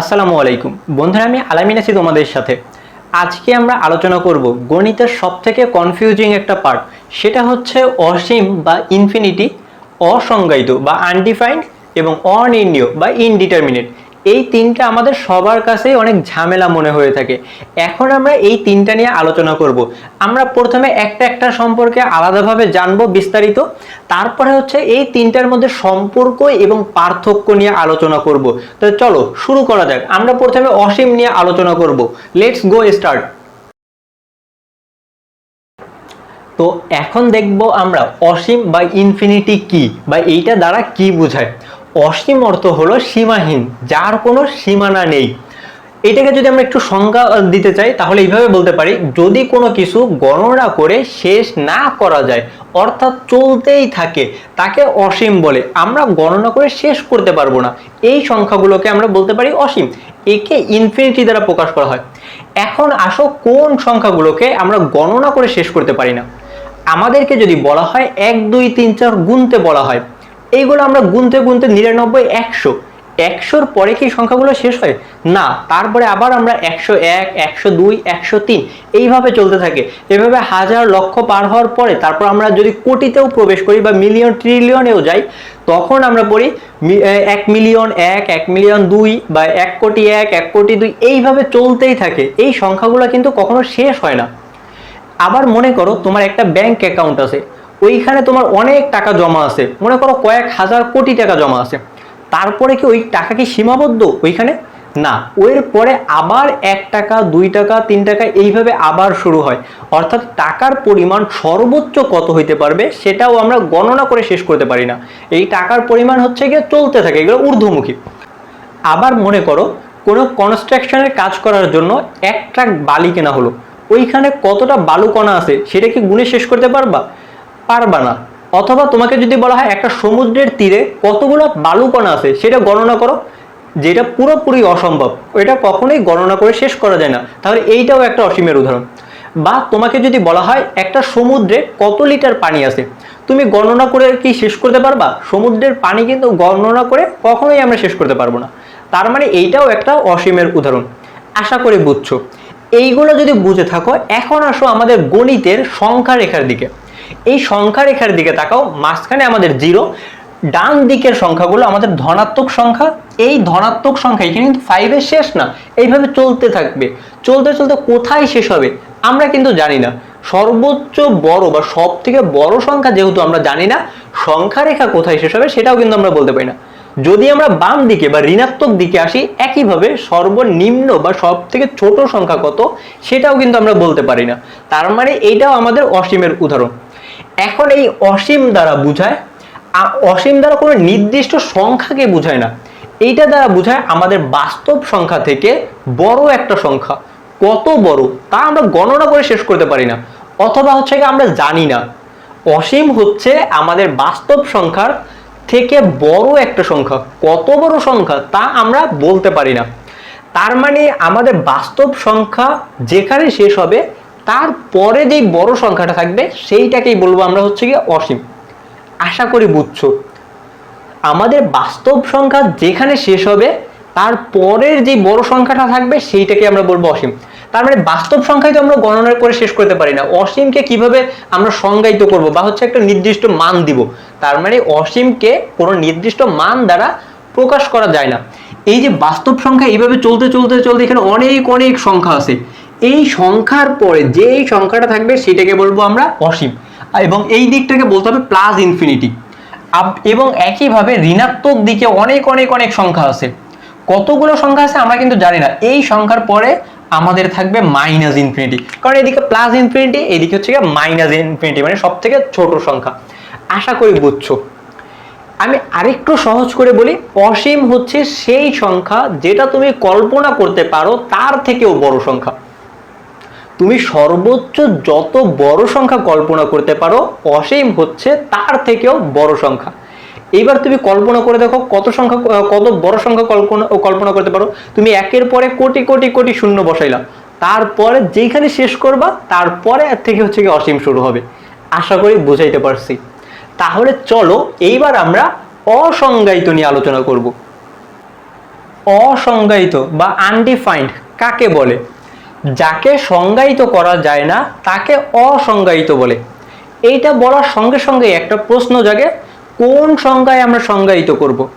আসসালামু আলাইকুম। বন্ধুরা, আমি আলামিন আছি তোমাদের সাথে। আজকে আমরা আলোচনা করব গণিতের সবথেকে কনফিউজিং একটা পার্ট সেটা হচ্ছে অসীম বা ইনফিনিটি অসংজ্ঞায়িত বা আনডিফাইন্ড এবং অনির্ণীয় বা ইনডিটারমিনেট এই তিনটা আমাদের সবার কাছেই অনেক ঝামেলা মনে হয়ে থাকে। এখন আমরা এই তিনটা নিয়ে আলোচনা করব। আমরা প্রথমে একটা একটা সম্পর্কে আলাদাভাবে জানব বিস্তারিত। তারপরে হচ্ছে এই তিনটার মধ্যে সম্পর্ক এবং পার্থক্য নিয়ে আলোচনা করব। তো চলো, শুরু করা যাক। আমরা প্রথমে অসীম নিয়ে আলোচনা করব। লেটস গো স্টার্ট তো এখন দেখব আমরা অসীম বা ইনফিনিটি কি, বা এইটা দ্বারা কি বোঝায়। অসীম অর্থ হলো সীমাহীন, যার কোনো সীমানা নেই। এটাকে যদি আমরা একটু সংজ্ঞা দিতে চাই, তাহলে এইভাবে বলতে পারি, যদি কোনো কিছু গণনা করে শেষ না করা যায়, অর্থাৎ চলতেই থাকে, তাকে অসীম বলে, আমরা গণনা করে শেষ করতে পারব না। এই সংখ্যাগুলোকে আমরা বলতে পারি অসীম। একে ইনফিনিটি দ্বারা প্রকাশ করা হয়। এখন আসো কোন সংখ্যাগুলোকে আমরা গণনা করে শেষ করতে পারি না। আমাদেরকে যদি বলা হয় এক, দুই, তিন, চার গুনতে বলা হয় এইগুলো আমরা গুনতে গুনতে নিরানব্বই, একশো। একশোর পরে কি সংখ্যাগুলো শেষ হয়? না, তারপরে আবার আমরা একশো এক, একশো দুই, একশো তিন, এইভাবে চলতে থাকে। এভাবে হাজার লক্ষ পার হওয়ার পরে, তারপর আমরা যদি কোটিতেও প্রবেশ করি বা মিলিয়ন ট্রিলিয়নেও যাই, তখন আমরা পড়ি এক মিলিয়ন এক এক মিলিয়ন দুই বা এক কোটি এক এক কোটি দুই, এইভাবে চলতেই থাকে। এই সংখ্যাগুলো কিন্তু কখনো শেষ হয় না। আবার মনে করো, তোমার একটা ব্যাংক অ্যাকাউন্ট আছে। ওইখানে তোমার অনেক টাকা জমা আছে। মনে করো কয়েক হাজার কোটি টাকা জমা আছে। তারপরে কি ওই টাকা কি সীমাবদ্ধ ওইখানে? না ওর পরে আবার এক টাকা, দুই টাকা, তিন টাকা এইভাবে আবার শুরু হয়। অর্থাৎ টাকার পরিমাণ সর্বোচ্চ কত হইতে পারবে সেটাও আমরা গণনা করে শেষ করতে পারি না। এই টাকার পরিমাণ হচ্ছে গিয়ে চলতে থাকে, এগুলো ঊর্ধ্বমুখী। আবার মনে করো, কোনো কনস্ট্রাকশনের কাজ করার জন্য এক ট্রাক বালি কেনা হলো। ওইখানে কতটা বালু কণা আছে সেটা কি গুণে শেষ করতে পারবা? পারবা না। অথবা তোমাকে যদি বলা হয় একটা সমুদ্রের তীরে কতগুলো বালুকণা আছে, সেটা গণনা করো, যেটা পুরোপুরি অসম্ভব। এটা কখনোই গণনা করে শেষ করা যায় না। তাহলে এইটাও একটা অসীমের উদাহরণ। বা তোমাকে যদি বলা হয় একটা সমুদ্রে কত লিটার পানি আছে, তুমি গণনা করে কি শেষ করতে পারবা? সমুদ্রের পানি কিন্তু গণনা করে কখনোই আমরা শেষ করতে পারব না। তার মানে এইটাও একটা অসীমের উদাহরণ। আশা করি বুঝছ। এইগুলো যদি বুঝে থাকো, এখন আসো আমাদের গণিতের সংখ্যা রেখার দিকে। এই সংখ্যা রেখার দিকে তাকাও, মাঝখানে আমাদের জিরো ডান দিকের সংখ্যাগুলো আমাদের ধনাত্মক সংখ্যা। এই ধনাত্মক সংখ্যা এখানে কিন্তু ফাইভের শেষ না, এইভাবে চলতে থাকবে। চলতে চলতে কোথায় শেষ হবে, আমরা কিন্তু জানি না। সর্বোচ্চ বড় বা সব থেকে বড় সংখ্যা যেহেতু আমরা জানি না সংখ্যা রেখা কোথায় শেষ হবে সেটাও কিন্তু আমরা বলতে পারি না। যদি আমরা বাম দিকে বা ঋণাত্মক দিকে আসি, একইভাবে সর্বনিম্ন বা সব থেকে ছোট সংখ্যা কত, সেটাও কিন্তু আমরা বলতে পারি না। তার মানে এইটাও আমাদের অসীমের উদাহরণ। এখন এই অসীম দ্বারা বোঝায় অসীম দ্বারা কোনো নির্দিষ্ট সংখ্যাকে বোঝায় না। এইটা দ্বারা বোঝায় আমাদের বাস্তব সংখ্যা থেকে বড় একটা সংখ্যা। কত বড়? তা আমরা গণনা করে শেষ করতে পারি না। অথবা হচ্ছে কি আমরা জানি না। অসীম হচ্ছে আমাদের বাস্তব সংখ্যার থেকে বড় একটা সংখ্যা। কত বড় সংখ্যা তা আমরা বলতে পারি না। তার মানে আমাদের বাস্তব সংখ্যা যেখানে শেষ হবে তার পরে যেই বড় সংখ্যাটা থাকবে, সেইটাকেই বলব আমরা হচ্ছে গিয়ে অসীম। আশা করি বুঝছ। আমাদের বাস্তব সংখ্যা যেখানে শেষ হবে, তার পরের যে বড় সংখ্যাটা থাকবে, সেইটাকে আমরা বলব অসীম। তার মানে বাস্তব সংখ্যায় তো আমরা গণনা করে শেষ করতে পারি না। অসীমকে কীভাবে আমরা সংজ্ঞায়িত করব বা হচ্ছে একটা নির্দিষ্ট মান দিব? তার মানে অসীমকে কোনো নির্দিষ্ট মান দ্বারা প্রকাশ করা যায় না। এই যে বাস্তব সংখ্যা এইভাবে চলতে চলতে চলতে এখানে অনেক অনেক সংখ্যা আছে। এই সংখ্যার পরে যে সংখ্যাটা থাকবে সেটাকে বলব আমরা অসীম। এবং এই দিকটাকে বলতে হবে প্লাস ইনফিনিটি। এবং একইভাবে ঋণাত্মক দিকে অনেক অনেক অনেক সংখ্যা আছে। কতগুলো সংখ্যা আছে আমরা কিন্তু জানি না। এই সংখ্যার পরে আমাদের থাকবে মাইনাস ইনফিনিটি। কারণ এদিকে প্লাস ইনফিনিটি, এদিকে হচ্ছে গিয়ে মাইনাস ইনফিনিটি মানে সব থেকে ছোট সংখ্যা। আশা করি বুঝছ। আমি আরেকটু সহজ করে বলি, অসীম হচ্ছে সেই সংখ্যা যেটা তুমি কল্পনা করতে পারো, তার থেকেও বড় সংখ্যা। তুমি সর্বোচ্চ যত বড় সংখ্যা কল্পনা করতে পারো, অসীম হচ্ছে তার থেকেও বড় সংখ্যা। এবার তুমি কল্পনা করে দেখো কত সংখ্যা কত বড় সংখ্যা কল্পনা কল্পনা করতে পারো। তুমি একের পরে কোটি কোটি কোটি শূন্য বসাইলা। তারপরে যেখানে শেষ করবা, তারপরে এর থেকে হচ্ছে কি অসীম শুরু হবে। আশা করি বুঝাইতে পারছি। তাহলে চলো, এইবার আমরা অসংজ্ঞায়িত নিয়ে আলোচনা করব। অসংজ্ঞায়িত বা আনডিফাইন্ড কাকে বলে? যাকে সংজ্ঞায়িত করা যায় না, তাকে অসংজ্ঞায়িত বলে। এইটা বলার সঙ্গে সঙ্গে একটা প্রশ্ন জাগে, কোন সংজ্ঞায় আমরা সংজ্ঞায়িত করব।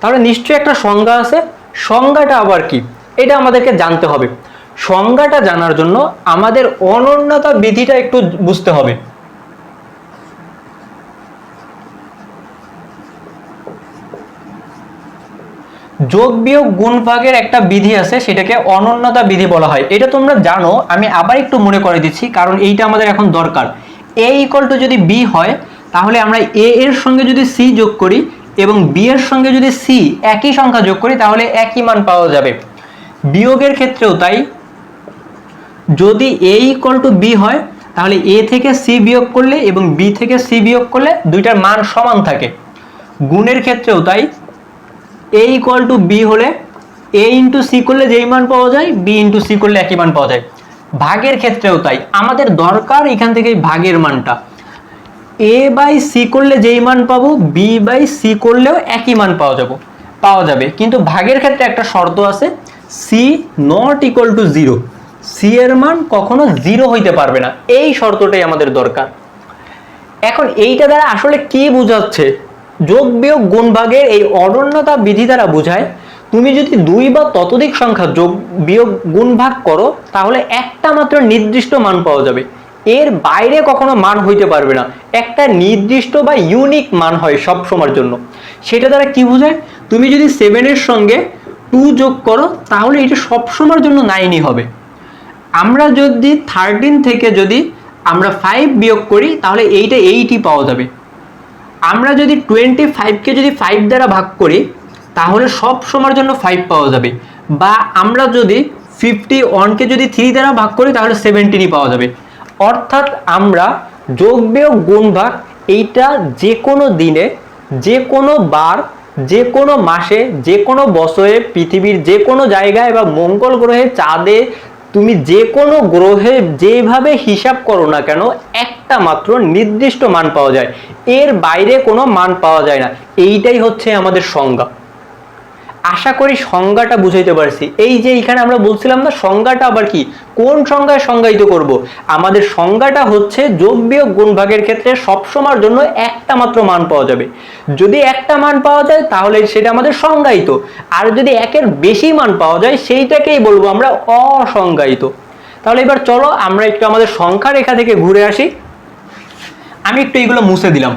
তাহলে নিশ্চয়ই একটা সংজ্ঞা আছে, সংজ্ঞাটা আবার কি? এটা আমাদেরকে জানতে হবে। সংজ্ঞাটা জানার জন্য আমাদের অনন্যতা বিধিটা একটু বুঝতে হবে। যোগ বিয়োগ গুণ ভাগের একটা বিধি আছে, সেটাকে অনন্যতা বিধি বলা হয়। এটা তোমরা জানো, আমি আবার একটু মনে করে দিচ্ছি, কারণ এইটা আমাদের এখন দরকার। এ ইকুয়াল টু যদি বি হয়, তাহলে আমরা এ এর সঙ্গে যদি সি যোগ করি এবং বি এর সঙ্গে যদি সি একই সংখ্যা যোগ করি, তাহলে একই মান পাওয়া যাবে। বিয়োগের ক্ষেত্রেও তাই। যদি এ ইকুয়াল টু বি হয়, তাহলে এ থেকে সি বিয়োগ করলে এবং বি থেকে সি বিয়োগ করলে দুইটার মান সমান থাকে। গুণের ক্ষেত্রেও তাই। এ ইকুয়াল টু বি হলে এ ইন্টু সি করলে যেই মান পাওয়া যায় বি ইন্টু সি করলে একই মান পাওয়া যায়। ভাগের ক্ষেত্রেও তাই। আমাদের দরকার এখান থেকে ভাগের মানটা। এ বাই সি করলে যেই মান পাবো বি বাই সি করলেও একই মান পাওয়া যাব। পাওয়া যাবে। কিন্তু ভাগের ক্ষেত্রে একটা শর্ত আছে। C not equal to zero C এর মান কখনো জিরো হইতে পারবে না। এই শর্তটাই আমাদের দরকার। এখন এইটা দ্বারা আসলে কি বোঝাচ্ছে? যোগ বিয়োগ গুণ ভাগের এই অনন্যতা বিধি দ্বারা বোঝায়, তুমি যদি দুই বা ততোধিক সংখ্যা যোগ বিয়োগ গুণ ভাগ করো, তাহলে একটা মাত্র নির্দিষ্ট মান পাওয়া যাবে। এর বাইরে কখনো মান হইতে পারবে না। একটা নির্দিষ্ট বা ইউনিক মান হয় সব সময়ের জন্য। সেটা দ্বারা কি বোঝায়? তুমি যদি সেভেনের সঙ্গে টু যোগ করো, তাহলে এটা সবসময়ের জন্য নাইনই হবে। আমরা যদি থার্টিন থেকে যদি আমরা ফাইভ বিয়োগ করি, তাহলে এইটা এইটই পাওয়া যাবে। আমরা যদি টোয়েন্টি ফাইভকে যদি ফাইভ দ্বারা ভাগ করি, তাহলে সব সময়ের জন্য ফাইভ পাওয়া যাবে। বা আমরা যদি ফিফটি ওয়ানকে যদি থ্রি দ্বারা ভাগ করি, তাহলে সেভেন্টিনই পাওয়া যাবে। অর্থাৎ আমরা যোগ, বিয়োগ, গুণ, ভাগ এইটা যে কোনো দিনে, যে কোনো বার, যে কোনো মাসে, যে কোনো বছরে, পৃথিবীর যে কোনো জায়গায় বা মঙ্গল গ্রহে চাঁদে তুমি যে কোনো গ্রহে যেভাবে হিসাব করো না কেন, একটা মাত্র নির্দিষ্ট মান পাওয়া যায়। এর বাইরে কোনো মান পাওয়া যায় না। এইটাই হচ্ছে আমাদের সংজ্ঞা। আশা করি সংজ্ঞাটা বুঝাইতে পারছি। এই যে এখানে আমরা বলছিলাম না, সংজ্ঞাটা আবার কি? কোন সংজ্ঞায় সংজ্ঞায়িত করব? আমাদের সংজ্ঞাটা হচ্ছে যোগ বিয়োগ গুণ ভাগের ক্ষেত্রে সবসময়ের জন্য একটা মাত্র মান পাওয়া যাবে। যদি একটা মান পাওয়া যায়, তাহলে সেটা আমাদের সংজ্ঞায়িত। আর যদি একের বেশি মান পাওয়া যায়, সেইটাকেই বলব আমরা অসংজ্ঞায়িত। তাহলে এবার চলো আমরা একটু আমাদের সংখ্যা রেখা থেকে ঘুরে আসি। আমি একটু এইগুলো মুছে দিলাম।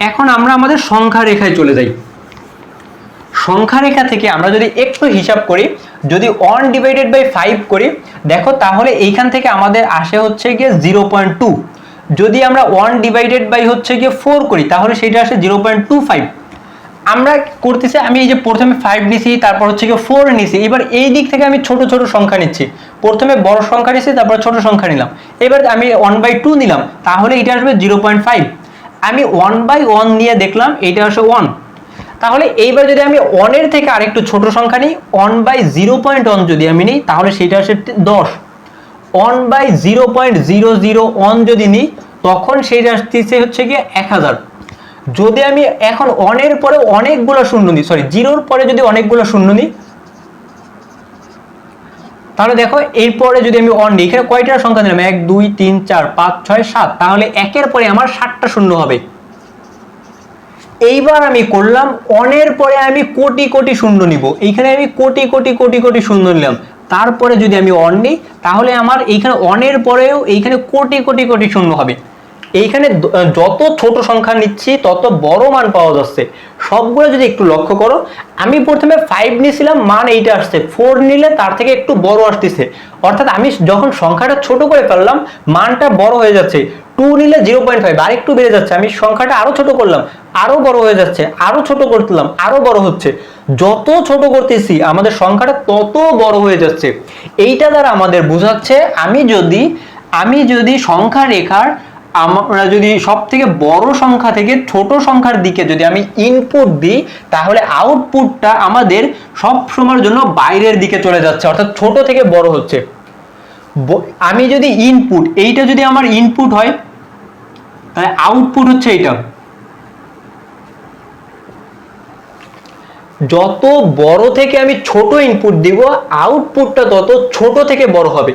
এখন আমরা আমাদের সংখ্যা রেখায় চলে যাই। সংখ্যা রেখা থেকে আমরা যদি একটু হিসাব করি, যদি ওয়ান ডিভাইডেড বাই ফাইভ করি, দেখো তাহলে এইখান থেকে আমাদের আসে হচ্ছে গিয়ে জিরো পয়েন্ট টু যদি আমরা ওয়ান ডিভাইডেড বাই হচ্ছে গিয়ে ফোর করি, তাহলে সেটা আসে জিরো পয়েন্ট টু ফাইভ আমরা করতেছি, আমি এই যে প্রথমে ফাইভ নিছি, তারপর হচ্ছে গিয়ে ফোর নিছি, এবার এই দিক থেকে আমি ছোট ছোট সংখ্যা নিচ্ছি। প্রথমে বড় সংখ্যা নিচ্ছি তারপর ছোট সংখ্যা নিলাম। এবার আমি ওয়ান বাই টু নিলাম, তাহলে এটা আসবে জিরো পয়েন্ট ফাইভ আমি ওয়ান বাই ওয়ান নিয়ে দেখলাম এইটা আসে ওয়ান তাহলে এইবার যদি আমি অনের থেকে আরেকটু ছোট সংখ্যা নিই one by zero point one যদি আমি নিই, তাহলে সেটা আসে দশ। One by zero point zero zero one যদি নিই, তখন সেইটা আসতেছে হচ্ছে গিয়ে এক হাজার। যদি আমি এখন অনের পরে অনেকগুলো শূন্য নিই সরি জিরোর পরে যদি অনেকগুলো শূন্য নিই, তাহলে দেখো এরপরে যদি আমি অন নিই, এখানে কয়টা সংখ্যা দিলাম? এক, দুই, তিন, চার, পাঁচ, ছয়, সাত। তাহলে একের পরে আমার ষাটটা শূন্য হবে। এইবার আমি করলাম, অনের পরে আমি কোটি কোটি শূন্য নিব। এইখানে আমি কোটি কোটি কোটি কোটি শূন্য নিলাম। তারপরে যদি আমি অন নিই, তাহলে আমার এইখানে অনের পরেও এইখানে কোটি কোটি কোটি শূন্য হবে। এইখানে যত ছোট সংখ্যা নিচ্ছি, তত বড় মান পাওয়া যাচ্ছে। সবগুলো যদি একটু লক্ষ্য করো, আমি প্রথমে ফাইভ নিয়েছিলাম, মান এইটা আসছে। ফোর নিলে তার থেকে একটু বড় আসতেছে। অর্থাৎ আমি যখন সংখ্যাটা ছোট করে ফেললাম, মানটা বড় হয়ে যাচ্ছে। টু নিলে জিরো পয়েন্ট ফাইভ আর একটু বেড়ে যাচ্ছে। আমি সংখ্যাটা আরও ছোট করলাম, আরও বড় হয়ে যাচ্ছে, আরও ছোট করলাম, আরও বড় হচ্ছে। যত ছোট করতেছি, আমাদের সংখ্যাটা তত বড় হয়ে যাচ্ছে। এইটা দ্বারা আমাদের বোঝাচ্ছে, আমি যদি আমি যদি সংখ্যা রেখার, আমরা যদি সব থেকে বড় সংখ্যা থেকে ছোট সংখ্যার দিকে যদি আমি ইনপুট দিই, তাহলে আউটপুটটা আমাদের সব সময়ের জন্য বাইরের দিকে চলে যাচ্ছে, অর্থাৎ ছোট থেকে বড় হচ্ছে। আমি যদি ইনপুট এইটা যদি আমার ইনপুট হয় তাহলে আউটপুট হচ্ছে এইটা। যত বড় থেকে আমি ছোট ইনপুট দিব আউটপুটটা তত ছোট থেকে বড় হবে।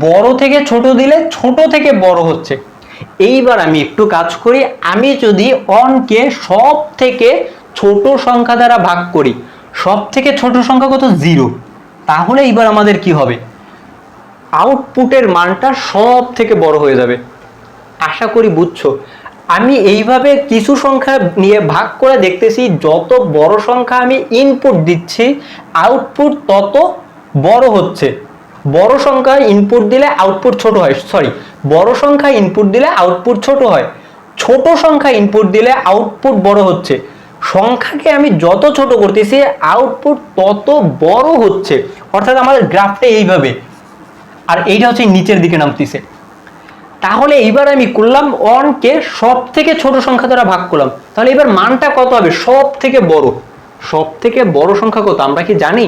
বড় থেকে ছোট দিলে ছোট থেকে বড় হচ্ছে। এইবার আমি একটু কাজ করি, আমি যদি অনকে সব থেকে ছোট সংখ্যা দ্বারা ভাগ করি, সব থেকে ছোট সংখ্যা কত? জিরো। তাহলে এইবার আমাদের কি হবে? আউটপুটের মানটা সব থেকে বড় হয়ে যাবে। আশা করি বুঝছ। আমি এইভাবে কিছু সংখ্যা নিয়ে ভাগ করে দেখতেছি, যত বড় সংখ্যা আমি ইনপুট দিচ্ছি আউটপুট তত বড় হচ্ছে। বড় সংখ্যা ইনপুট দিলে আউটপুট ছোট হয় সরি বড় সংখ্যা ইনপুট দিলে আউটপুট ছোট হয়। ছোট সংখ্যা ইনপুট দিলে আউটপুট বড় হচ্ছে। সংখ্যাকে আমি যত ছোট করতেছি আউটপুট তত বড় হচ্ছে। অর্থাৎ আমাদের গ্রাফটা এইভাবে। আর এইটা হচ্ছে নিচের দিকে নামতেছে। তাহলে এইবার আমি করলাম অনকে সব থেকে ছোট সংখ্যা দ্বারা ভাগ করলাম। তাহলে এবার মানটা কত হবে? সব থেকে বড়। সব থেকে বড় সংখ্যা কত? আমরা কি জানি?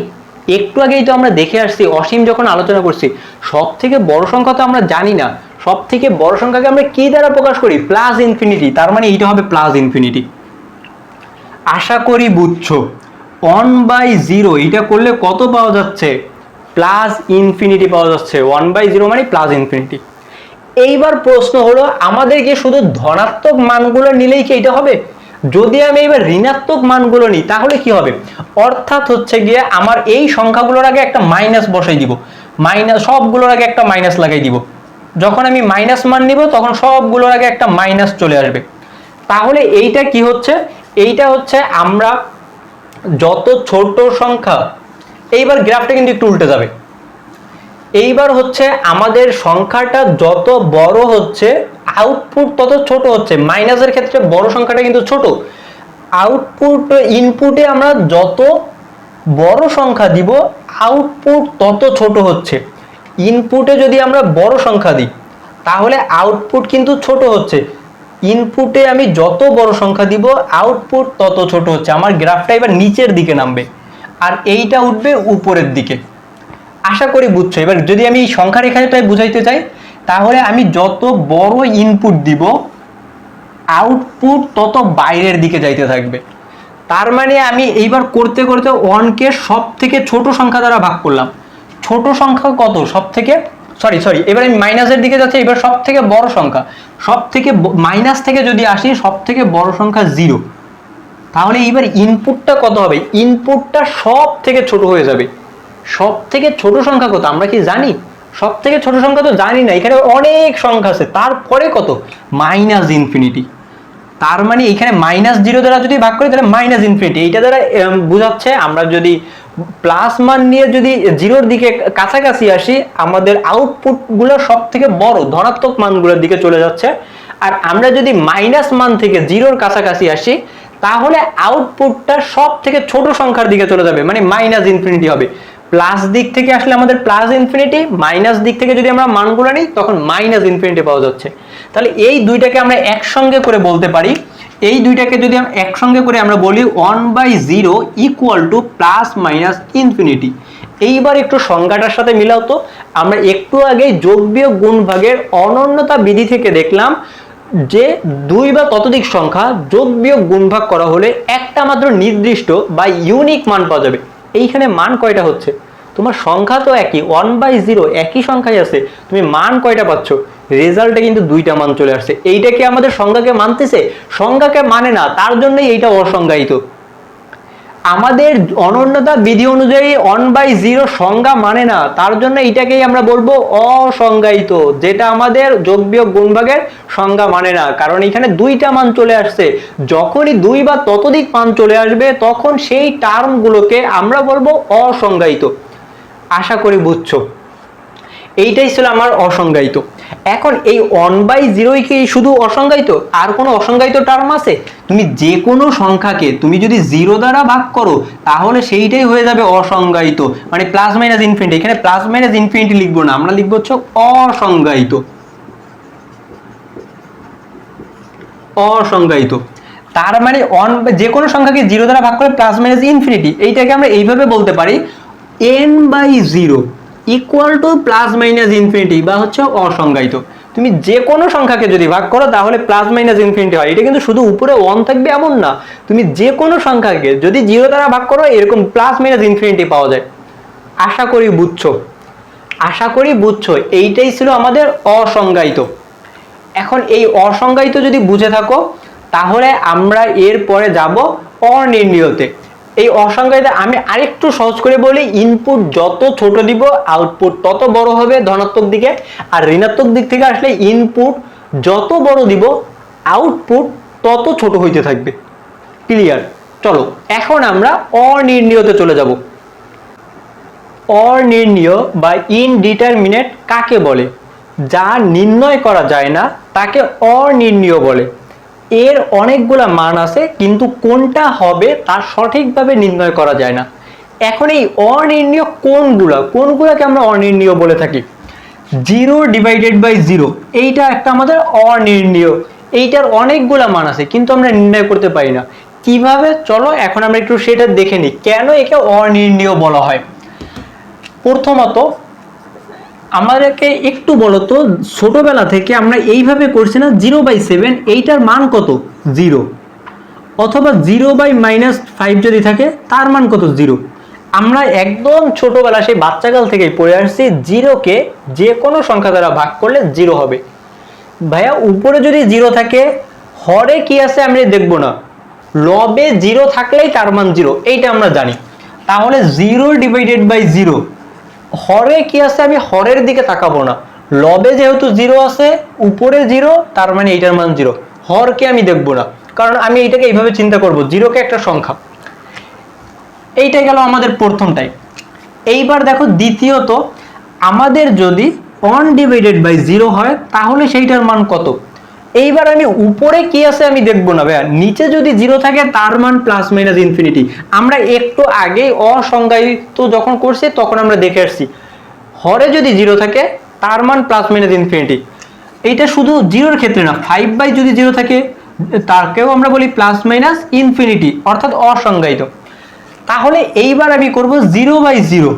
একটু আগেই তো আমরা দেখে আসছি, অসীম যখন আলোচনা করছি সব থেকে বড় সংখ্যা তো আমরা জানি না। সব থেকে বড় সংখ্যাকে আমরা কি দ্বারা প্রকাশ করি? প্লাস ইনফিনিটি তার মানে এইটা হবে প্লাস ইনফিনিটি আশা করি বুঝছ। ওয়ান বাই জিরো এটা করলে কত পাওয়া যাচ্ছে? প্লাস ইনফিনিটি পাওয়া যাচ্ছে। ওয়ান বাই জিরো মানে প্লাস ইনফিনিটি এইবার প্রশ্ন হলো, আমাদেরকে শুধু ধনাত্মক মানগুলো নিলেই কি এটা হবে? যদি আমি এবার ঋণাত্মক মানগুলো নিই, তাহলে কি হবে? অর্থাৎ হচ্ছে গিয়ে আমার এই সংখ্যাগুলোর আগে একটা মাইনাস বসাই দিব। মাইনাস সবগুলোর আগে একটা মাইনাস লাগাই দিব। যখন আমি মাইনাস মান নিব, তখন সবগুলোর আগে একটা মাইনাস চলে আসবে। তাহলে এইটা কি হচ্ছে? এইটা হচ্ছে আমরা যত ছোট সংখ্যা, এইবার গ্রাফটা কিন্তু একটু উল্টে যাবে। এইবার হচ্ছে আমাদের সংখ্যাটা যত বড় হচ্ছে আউটপুট তত ছোট হচ্ছে। মাইনাসের ক্ষেত্রে বড় সংখ্যাটা কিন্তু ছোট। আউটপুট ইনপুটে আমরা যত বড় সংখ্যা দিব আউটপুট তত ছোট হচ্ছে। ইনপুটে যদি আমরা বড় সংখ্যা দিই, তাহলে আউটপুট কিন্তু ছোট হচ্ছে। ইনপুটে আমি যত বড় সংখ্যা দিব আউটপুট তত ছোট হচ্ছে। আমার গ্রাফটা এবার নিচের দিকে নামবে। আর এইটা উঠবে উপরের দিকে। আশা করি বুঝছ। এবার যদি আমি এই সংখ্যার এখানে রেখাটাই বুঝাইতে চাই, তাহলে আমি যত বড় ইনপুট দিব আউটপুট তত বাইরের দিকে যাইতে থাকবে। তার মানে আমি এইবার করতে করতে ওয়ানকে সব থেকে ছোট সংখ্যা দ্বারা ভাগ করলাম। ছোট সংখ্যা কত? সব থেকে সরি সরি এবার আমি মাইনাসের দিকে যাচ্ছি, এবার সব থেকে বড় সংখ্যা। সব থেকে মাইনাস থেকে যদি আসি সব থেকে বড় সংখ্যা জিরো তাহলে এইবার ইনপুটটা কত হবে? ইনপুটটা সব থেকে ছোট হয়ে যাবে। সব থেকে ছোট সংখ্যা কত? আমরা কি জানি? সব থেকে ছোট সংখ্যা তো জানি না। এখানে অনেক সংখ্যা আছে। তারপরে কত? Minus infinity. তার মানে এখানে মাইনাস জিরো দ্বারা যদি ভাগ করি, তাহলে মাইনাস ইনফিনিটি। এইটা দ্বারা বোঝাচ্ছে আমরা যদি প্লাস মান নিয়ে যদি জিরোর দিকে কাছাকাছি আসি, আমাদের আউটপুটগুলো সব থেকে বড়, ধনাত্মক মানগুলোর দিকে চলে যাচ্ছে। আর আমরা যদি মাইনাস মান থেকে জিরোর কাছাকাছি আসি, তাহলে আউটপুটটা সব থেকে ছোট সংখ্যার দিকে চলে যাবে। মানে মাইনাস ইনফিনিটি হবে। প্লাস দিক থেকে আসলে আমাদের প্লাস ইনফিনিটি, মাইনাস দিক থেকে যদি আমরা মানগুলো নিই, তখন মাইনাস ইনফিনিটি পাওয়া যাচ্ছে। তাহলে এই দুইটাকে আমরা একসঙ্গে করে বলতে পারি। এই দুইটাকে যদি আমরা একসঙ্গে করে আমরা বলি one by zero equal to plus minus infinity এইবার একটু সংজ্ঞাটার সাথে মিলাও তো। আমরা একটু আগে যোগ বিয়োগ গুণ ভাগের অনন্যতা বিধি থেকে দেখলাম যে দুই বা ততোধিক সংখ্যা যোগ বিয়োগ গুণ ভাগ করা হলে একটা মাত্র নির্দিষ্ট বা ইউনিক মান পাওয়া যাবে। এইখানে মান কয়টা হচ্ছে? তোমার সংখ্যা তো একই ওয়ান বাই জিরো একই সংখ্যায় আছে, তুমি মান কয়টা পাচ্ছ? রেজাল্টে কিন্তু দুইটা মান চলে আসছে। এইটা কি আমাদের সংজ্ঞাকে মানতেছে? সংজ্ঞাকে মানে না, তার জন্যই এইটা অসংজ্ঞায়িত। আমাদের অনন্যতা বিধি অনুযায়ী ওয়ান বাই জিরো সংজ্ঞা মানে না, তার জন্য এটাকেই আমরা বলব অসংজ্ঞায়িত, যেটা আমাদের যোগ বিয়োগ গুণভাগের সংজ্ঞা মানে না। কারণ এখানে দুইটা মান চলে আসছে। যখনই দুই বা ততোধিক মান চলে আসবে, তখন সেই টার্মগুলোকে আমরা বলব অসংজ্ঞায়িত। আশা করি বুঝছ। এইটাই ছিল আমার অসংজ্ঞায়িত। এখন এই ওয়ান বাই জিরোই কি শুধু অসংজ্ঞায়িত? আর কোনো অসংজ্ঞায়িত টার্ম আছে? তুমি যে কোনো সংখ্যাকে তুমি যদি জিরো দ্বারা ভাগ করো, তাহলে সেইটাই হয়ে যাবে অসংজ্ঞায়িত। মানে প্লাস মাইনাস ইনফিনিটি এখানে প্লাস মাইনাস ইনফিনিটি লিখব না, আমরা লিখব হচ্ছে অসংজ্ঞায়িত। অসংজ্ঞায়িত। তার মানে অন যে কোনো সংখ্যাকে জিরো দ্বারা ভাগ করে প্লাস মাইনাস ইনফিনিটি এইটাকে আমরা এইভাবে বলতে পারি N by zero equal to plus minus infinity বা হচ্ছে অসংজ্ঞায়িত। তুমি যে কোনো সংখ্যাকে যদি ভাগ করো, তাহলে প্লাস মাইনাস ইনফিনিটি হয়। এটা কিন্তু শুধু উপরে ওয়ান থাকবে এমন না। তুমি যে কোনো সংখ্যাকে যদি জিরো দ্বারা ভাগ করো, এরকম প্লাস মাইনাস ইনফিনিটি পাওয়া যায়। আশা করি বুঝছ। আশা করি বুঝছ। এইটাই ছিল আমাদের অসংজ্ঞায়িত। এখন এই অসংজ্ঞায়িত যদি বুঝে থাকো, তাহলে আমরা এর পরে যাব অনির্ণীয়তে। এই অসংজ্ঞায়িত আমি আরেকটু সহজ করে বলি ইনপুট যত ছোট দিব আউটপুট তত বড় হবে ধনাত্মক দিকে। আর ঋণাত্মক দিক থেকে আসলে ইনপুট যত বড় দিব আউটপুট তত ছোট হইতে থাকবে। ক্লিয়ার চলো, এখন আমরা অনির্ণীয়তে চলে যাব। অনির্ণীয় বা ইনডিটারমিনেট কাকে বলে? যা নির্ণয় করা যায় না, তাকে অনির্ণীয় বলে। এর অনেকগুলা মান আছে, কিন্তু কোনটা হবে তা সঠিকভাবে নির্ণয় করা যায় না। এখন এই অনির্ণীয় কোনগুলা, কোনগুলাকে আমরা অনির্ণীয় বলে থাকি? জিরো ডিভাইডেড বাই জিরো, এইটা একটা আমাদের অনির্ণীয়। এইটার অনেকগুলা মান আছে, কিন্তু আমরা নির্ণয় করতে পারি না। কীভাবে? চলো, এখন আমরা একটু সেটা দেখে নিই। কেন একে অনির্ণীয় বলা হয়? প্রথমত আমাদেরকে একটু বলো তো ছোটবেলা থেকে আমরা এইভাবে করছি না? জিরো বাই সেভেন এইটার মান কত? জিরো অথবা জিরো বাই মাইনাস ফাইভ যদি থাকে তার মান কত জিরো আমরা একদম ছোটবেলা সেই বাচ্চাকাল থেকেই পড়ে আসছি জিরোকে যে কোনো সংখ্যা দ্বারা ভাগ করলে জিরো হবে। ভাইয়া উপরে যদি জিরো থাকে হরে কি আছে আমি দেখব না। লবে জিরো থাকলেই তার মান জিরো এইটা আমরা জানি। তাহলে জিরো ডিভাইডেড বাই জিরো হরে কি আছে আমি হরের দিকে তাকাবো না। লবে যেহেতু জিরো আছে, উপরে জিরো তার মানে এইটার মান জিরো হরকে আমি দেখব না। কারণ আমি এইটাকে এইভাবে চিন্তা করব জিরোকে একটা সংখ্যা। এইটাই গেল আমাদের প্রথম প্রথমটাই এইবার দেখো দ্বিতীয়ত, আমাদের যদি ওয়ান ডিভাইডেড বাই জিরো হয়, তাহলে সেইটার মান কত? এইবার আমি উপরে কি আছে আমি দেখব না, ভাইয়া। নিচে যদি জিরো থাকে, তার মান প্লাস মাইনাস ইনফিনিটি আমরা একটু আগেই অসংজ্ঞায়িত যখন করছি, তখন আমরা দেখে আসছি। হরে যদি জিরো থাকে, তার মান প্লাস মাইনাস ইনফিনিটি এইটা শুধু জিরোর ক্ষেত্রে না ফাইভ বাই যদি জিরো থাকে, তাকেও আমরা বলি প্লাস মাইনাস ইনফিনিটি অর্থাৎ অসংজ্ঞায়িত। তাহলে এইবার আমি করব জিরো বাই জিরো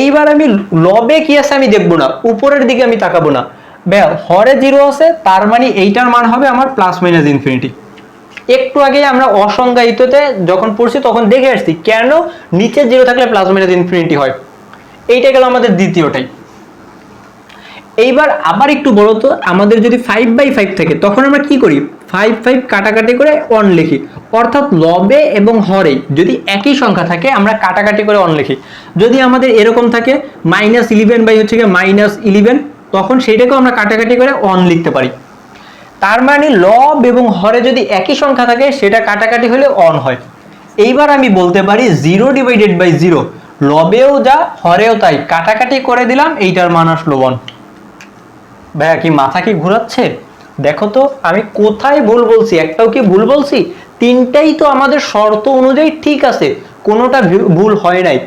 এইবার আমি লবে কি আছে আমি দেখব না, উপরের দিকে আমি তাকাবো না। ব্যা হরে জিরো আছে, তার মানে এইটার মান হবে আমার প্লাস মাইনাস ইনফিনিটি একটু আগে আমরা অসংজ্ঞায়িততে যখন পড়ছি, তখন দেখে আসছি, কেন নিচে জিরো থাকলে প্লাস মাইনাস ইনফিনিটি হয়? এইটা গেল আমাদের দ্বিতীয়টাই। এইবার আবার একটু বলো তো, আমাদের যদি ফাইভ বাই ফাইভ থাকে, তখন আমরা কি করি? ফাইভ ফাইভ কাটাকাটি করে অন লিখি। অর্থাৎ লবে এবং হরে যদি একই সংখ্যা থাকে, আমরা কাটাকাটি করে অন লিখি। যদি আমাদের এরকম থাকে মাইনাস ইলেভেন বাই হচ্ছে গিয়ে মাইনাস ইলেভেন তখন সেটাকেও আমরা কাটাকাটি করে অন লিখতে পারি। তার মানে লব এবং হরে যদি একই সংখ্যা থাকে, সেটা কাটাকাটি হলে অন হয়। এইবার আমি বলতে পারি জিরো ডিভাইডেড বাই জিরো লবেও যা, হরেও তাই। কাটাকাটি করে দিলাম, এইটার মান আসলো ওয়ান ভাইয়া, কি মাথা কি ঘোরাচ্ছে? দেখো তো, আমি কোথায় ভুল বলছি, একটাও কি ভুল বলছি? তিনটাই তো আমাদের শর্ত অনুযায়ী ঠিক আছে, কোনোটা ভুল হয় নাই।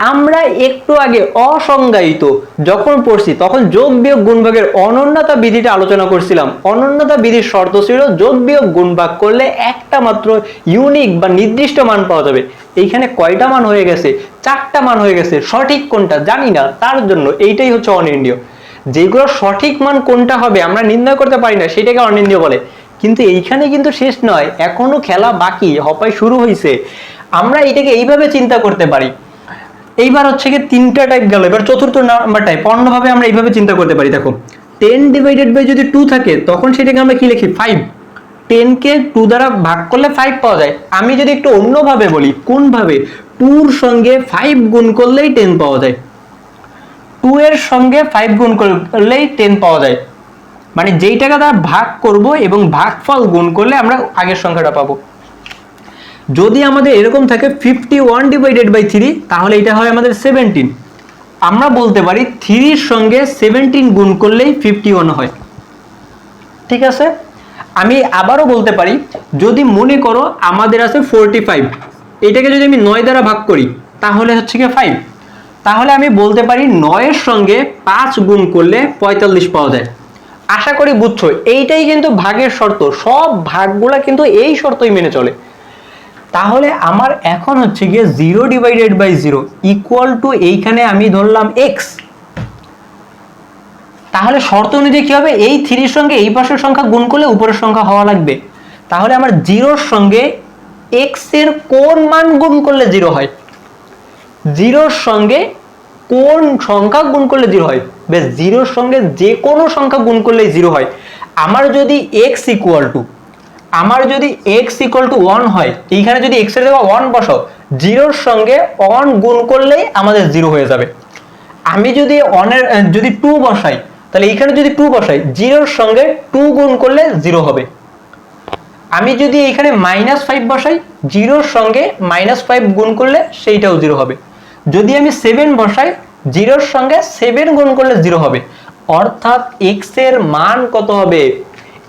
আমরা একটু আগে অসংজ্ঞায়িত যখন পড়ছি, তখন যোগ বিয়োগ গুণভাগের অনন্যতা বিধিটা আলোচনা করছিলাম। অনন্যতা বিধির শর্ত ছিল যোগ বিয়োগ গুণভাগ করলে একটা মাত্র ইউনিক বা নির্দিষ্ট মান পাওয়া যাবে। এইখানে কয়টা মান হয়ে গেছে? চারটা মান হয়ে গেছে। সঠিক কোনটা? জানি না। তার জন্য এইটাই হচ্ছে অনির্ণীয়। যেগুলো সঠিক মান কোনটা হবে আমরা নির্ণয় করতে পারি না, সেটাকে অনির্ণীয় বলে। কিন্তু এইখানে কিন্তু শেষ নয়। এখনও খেলা বাকি, হপাই শুরু হয়েছে আমরা এটাকে এইভাবে চিন্তা করতে পারি। এইবার হচ্ছে কি তিনটা টাইপ গেল। এবার চতুর্থ নাম্বার টাইপ অন্যভাবে আমরা এইভাবে চিন্তা করতে পারি। দেখো টেন ডিভাইডেড বাই যদি টু থাকে, তখন সেটাকে আমরা কি লিখি? ফাইভ টেনকে টু দ্বারা ভাগ করলে ফাইভ পাওয়া যায়। আমি যদি একটু অন্যভাবে বলি, কোনভাবে? টুর সঙ্গে ফাইভ গুণ করলেই টেন পাওয়া যায়। টু এর সঙ্গে ফাইভ গুণ করলেই টেন পাওয়া যায়। মানে যেই টাকা দ্বারা ভাগ করব এবং ভাগফল গুণ করলে আমরা আগের সংখ্যাটা পাবো। যদি আমাদের এরকম থাকে fifty one divided by three তাহলে এটা হয় আমাদের সেভেন্টিন আমরা বলতে পারি থ্রির সঙ্গে সেভেন্টিন গুণ করলেই ফিফটি ওয়ান হয়। ঠিক আছে? আমি আবারও বলতে পারি, যদি মনে করো আমাদের আছে ফোরটি ফাইভ এটাকে যদি আমি নয় দ্বারা ভাগ করি, তাহলে হচ্ছে কি ফাইভ তাহলে আমি বলতে পারি নয়ের সঙ্গে পাঁচ গুণ করলে পঁয়তাল্লিশ পাওয়া যায়। আশা করি বুঝছ, এইটাই কিন্তু ভাগের শর্ত, সব ভাগগুলা কিন্তু এই শর্তই মেনে চলে। তাহলে আমার এখন হচ্ছে গিয়ে zero divided by zero equal to এইখানে আমি ধরলাম এক্স তাহলে শর্ত অনুযায়ী কি হবে? এই থ্রির সঙ্গে এই পাশের সংখ্যা গুণ করলে উপরের সংখ্যা হওয়া লাগবে। তাহলে আমার জিরোর সঙ্গে এক্সের কোন মান গুণ করলে জিরো হয়? জিরোর সঙ্গে কোন সংখ্যা গুণ করলে জিরো হয়? বেশ, জিরোর সঙ্গে যে কোনো সংখ্যা গুণ করলে জিরো হয়। আমার যদি এক্স ইকুয়াল টু আমার যদি এক্স ইকুয়াল টু ওয়ান হয়, এইখানে যদি এক্সের জায়গায় ওয়ান বসাও, জিরোর সঙ্গে ওয়ান গুণ করলেই আমাদের জিরো হয়ে যাবে। আমি যদি ওয়ানের যদি টু বসাই, তাহলে এইখানে যদি টু বসাই, জিরোর সঙ্গে টু গুণ করলে জিরো হবে। আমি যদি এখানে মাইনাস ফাইভ বসাই, জিরোর সঙ্গে মাইনাস ফাইভ গুণ করলে সেইটাও জিরো হবে। যদি আমি সেভেন বসাই, জিরোর সঙ্গে সেভেন গুণ করলে জিরো হবে। অর্থাৎ এক্সের মান কত হবে?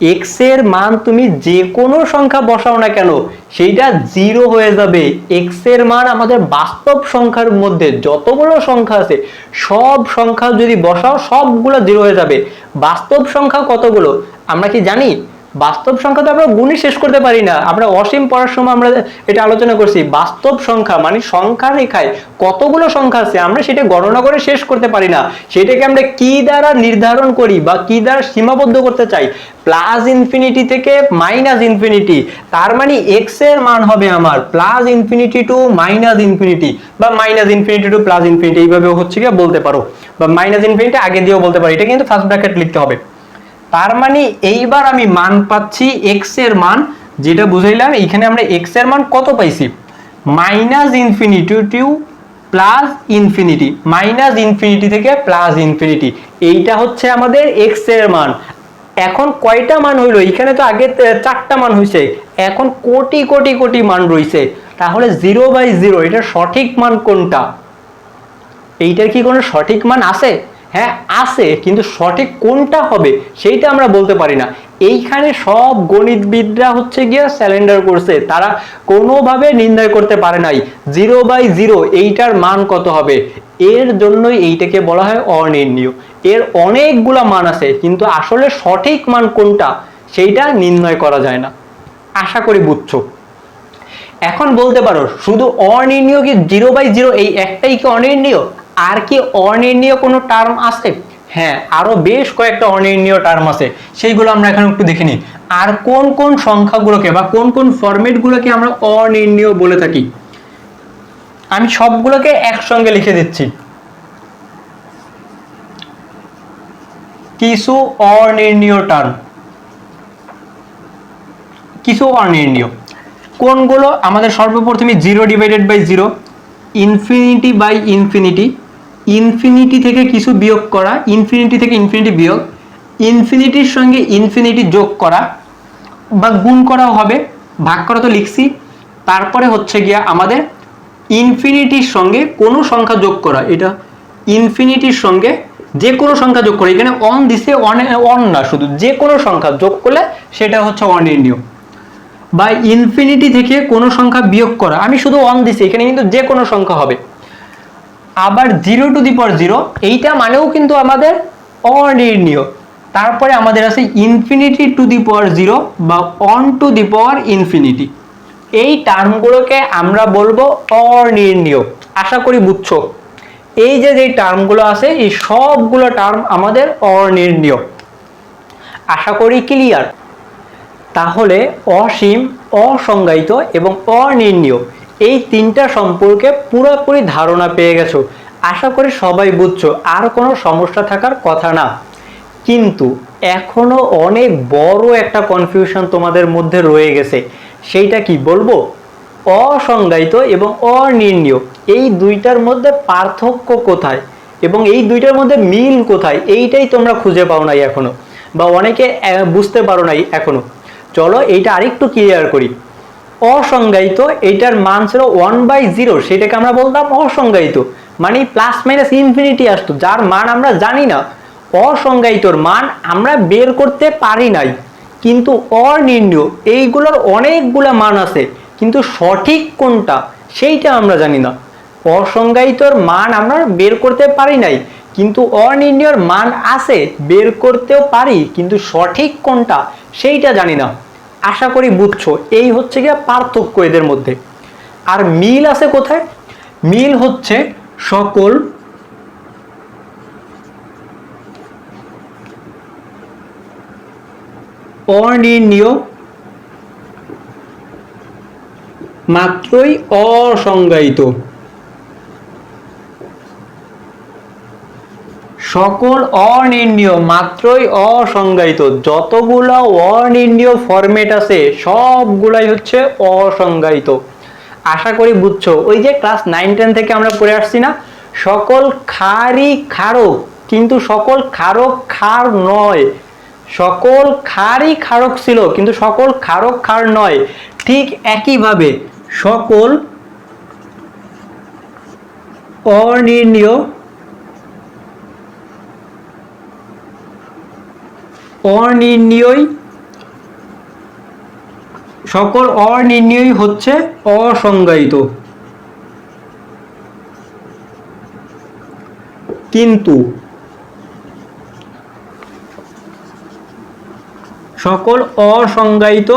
এক্সের মান তুমি যে কোনো সংখ্যা বসাও না কেন, সেইটা জিরো হয়ে যাবে। এক্সের মান আমাদের বাস্তব সংখ্যার মধ্যে যতগুলো সংখ্যা আছে, সব সংখ্যা যদি বসাও, সবগুলো জিরো হয়ে যাবে। বাস্তব সংখ্যা কতগুলো? আমরা কি জানি? বাস্তব সংখ্যা তো আমরা গুণই শেষ করতে পারি না। আমরা অসীম পড়ার সময় আমরা এটা আলোচনা করছি। বাস্তব সংখ্যা মানে সংখ্যা রেখায় কতগুলো সংখ্যা আছে আমরা সেটা গণনা করে শেষ করতে পারি না। সেটাকে আমরা কি দ্বারা নির্ধারণ করি বা কি দ্বারা সীমাবদ্ধ করতে চাই? প্লাস ইনফিনিটি থেকে মাইনাস ইনফিনিটি। তার মানে এক্সের মান হবে আমার plus infinity to minus infinity বা minus infinity to plus infinity. এইভাবে হচ্ছে কি বলতে পারো। বা মাইনাস ইনফিনিটি আগে দিয়েও বলতে পারো। এটা কিন্তু ফার্স্ট ব্র্যাকেট লিখতে হবে। তার মানে এইবার আমি মান পাচ্ছি এক্সের মান, যেটা বুঝাইলাম, এইখানে আমরা এক্সের মান কত পাইছি? Minus infinity to plus infinity. Minus infinity থেকে প্লাস ইনফিনিটি। এইটা হচ্ছে আমাদের এক্সের মান। এখন কয়টা মান হইল? এখানে তো আগে চারটা মান হয়েছে এখন কোটি কোটি কোটি মান রইছে। তাহলে জিরো বাই জিরো এটা সঠিক মান কোনটা? এইটার কি কোনো সঠিক মান আছে? হ্যাঁ আছে, কিন্তু সঠিক কোনটা হবে সেইটা আমরা বলতে পারি না। এইখানে সব গণিতবিদরা হচ্ছে গিয়ে স্যালেন্ডার করছে, তারা কোনোভাবে নির্ণয় করতে পারে নাই। জিরো বাই জিরো এইটার মান কত হবে? এর জন্যই এইটাকে বলা হয় অনির্ণীয়। এর অনেকগুলা মান আছে, কিন্তু আসলে সঠিক মান কোনটা, সেইটা নির্ণয় করা যায় না। আশা করি বুঝছ। এখন বলতে পারো, শুধু অনির্ণীয় কি জিরো বাই জিরো এই একটাই কি অনির্ণীয়? আর কি অনির্ণীয় কোনো টার্ম আছে? হ্যাঁ আরও বেশ কয়েকটা অনির্ণীয় টার্ম আছে। সেইগুলো আমরা এখন একটু দেখে নিই। আর কোন কোন সংখ্যাগুলোকে বা কোন কোন ফরম্যাটগুলোকে আমরা অনির্ণীয় বলে থাকি? আমি সবগুলোকে একসঙ্গে লিখে দিচ্ছি। কিছু অনির্ণীয় টার্ম কিছু অনির্ণীয়। কোনগুলো? আমাদের সর্বপ্রথমে zero divided by zero infinity by infinity infinity থেকে কিছু বিয়োগ করা ইনফিনিটি থেকে ইনফিনিটি বিয়োগ ইনফিনিটির সঙ্গে ইনফিনিটি যোগ করা বা গুণ করাও হবে, ভাগ করা তো লিখছি, তারপরে হচ্ছে গিয়া আমাদের ইনফিনিটির সঙ্গে কোনো সংখ্যা যোগ করা, এটা ইনফিনিটির সঙ্গে যে কোনো সংখ্যা যোগ করা, এখানে অন দিছে অন অন না, শুধু যে কোনো সংখ্যা যোগ করলে সেটা হচ্ছে অনির্ণীয় বা ইনফিনিটি থেকে কোনো সংখ্যা বিয়োগ করা, আমি শুধু অন দিছি, এখানে কিন্তু যে কোনো সংখ্যা হবে। আবার zero to the power zero এইটা মানেও কিন্তু আমাদের অনির্ণীয়। তারপরে আমাদের আছে infinity to the power zero বা one to the power infinity এই টার্মগুলোকে আমরা বলব অনির্ণীয়। আশা করি বুঝছ? এই যে যে টার্মগুলো আছে, এই সবগুলো টার্ম আমাদের অনির্ণীয়। আশা করি ক্লিয়ার তাহলে অসীম, অসংজ্ঞায়িত এবং অনির্ণীয় এই তিনটা সম্পর্কে পুরোপুরি ধারণা পেয়ে গেছো। আশা করি সবাই বুঝছ, আর কোনো সমস্যা থাকার কথা না। কিন্তু এখনও অনেক বড় একটা কনফিউশন তোমাদের মধ্যে রয়ে গেছে। সেইটা কি বলব? অসংজ্ঞায়িত এবং অনির্ণীয়, এই দুইটার মধ্যে পার্থক্য কোথায়? এবং এই দুইটার মধ্যে মিল কোথায়? এইটাই তোমরা খুঁজে পাও নাই এখনও, বা অনেকে বুঝতে পারো নাই এখনও। চলো এইটা আরেকটু ক্লিয়ার করি। অসংজ্ঞায়িত, এইটার মান ছিল ওয়ান বাই জিরো সেটাকে আমরা বলতাম অসংজ্ঞায়িত। মানে প্লাস মাইনাস ইনফিনিটি আসতো, যার মান আমরা জানি না। অসংজ্ঞায়িতর মান আমরা বের করতে পারি নাই। কিন্তু অনির্ণীয়, এইগুলোর অনেকগুলা মান আছে, কিন্তু সঠিক কোনটা, সেইটা আমরা জানি না। অসংজ্ঞায়িতর মান আমরা বের করতে পারি নাই। কিন্তু অনির্ণয়ের মান আছে, বের করতেও পারি, কিন্তু সঠিক কোনটা সেইটা জানি না। আশা করি বুঝছ, এই হচ্ছে গিয়ে পার্থক্য এদের মধ্যে। আর মিল আছে কোথায়? মিল হচ্ছে সকল অনির্ণীয় মাত্রই অসংজ্ঞায়িত। সকল অনির্ণীয়, মাত্রই অসংজ্ঞায়িত, যতগুলো অনির্ণীয় ফরম্যাট আছে, সবগুলাই হচ্ছে অসংজ্ঞায়িত। আশা করি বুঝছ, ওই যে ক্লাস নাইন টেন থেকে আমরা পড়ে আসছি না, সকল খারই খারক কিন্তু সকল খারক খার নয়। সকল খারই খারক ছিল, কিন্তু সকল খারক খার নয়। ঠিক একইভাবে সকল অনির্ণীয় অনির্ণীয়ই সকল অনির্ণীয়ই হচ্ছে অসংজ্ঞায়িত। কিন্তু সকল অসংজ্ঞায়িত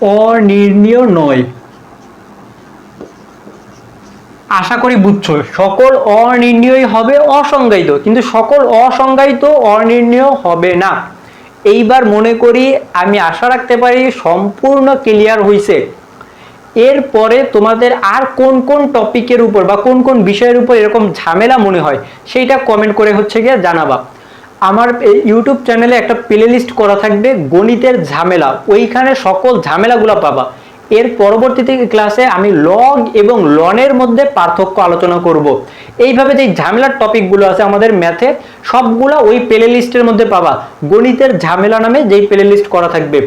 অনির্ণীয় নয়। আশা করি বুঝছ, সকল অনির্ণীয়ই হবে অসংজ্ঞায়িত, কিন্তু সকল অসংজ্ঞায়িত অনির্ণীয় হবে না। এইবার মনে করি আমি আশা রাখতে পারি সম্পূর্ণ ক্লিয়ার হয়েছে এরপরে তোমাদের আর কোন কোন টপিকের উপর বা কোন কোন বিষয়ের উপর এরকম ঝামেলা মনে হয়, সেইটা কমেন্ট করে হচ্ছে গিয়ে জানাবা। আমার ইউটিউব চ্যানেলে একটা প্লে লিস্ট করা থাকবে, গণিতের ঝামেলা, ওইখানে সকল ঝামেলাগুলো পাবা। এর পরবর্তীতে ক্লাসে আমি লগ এবং লনের মধ্যে পার্থক্য আলোচনা করব। এইভাবে যে ঝামেলার টপিকগুলো আছে আমাদের ম্যাথে সবগুলো ওই প্লে লিস্টের মধ্যে পাবা। গণিতের ঝামেলা নামে যেই প্লে লিস্ট করা থাকবে।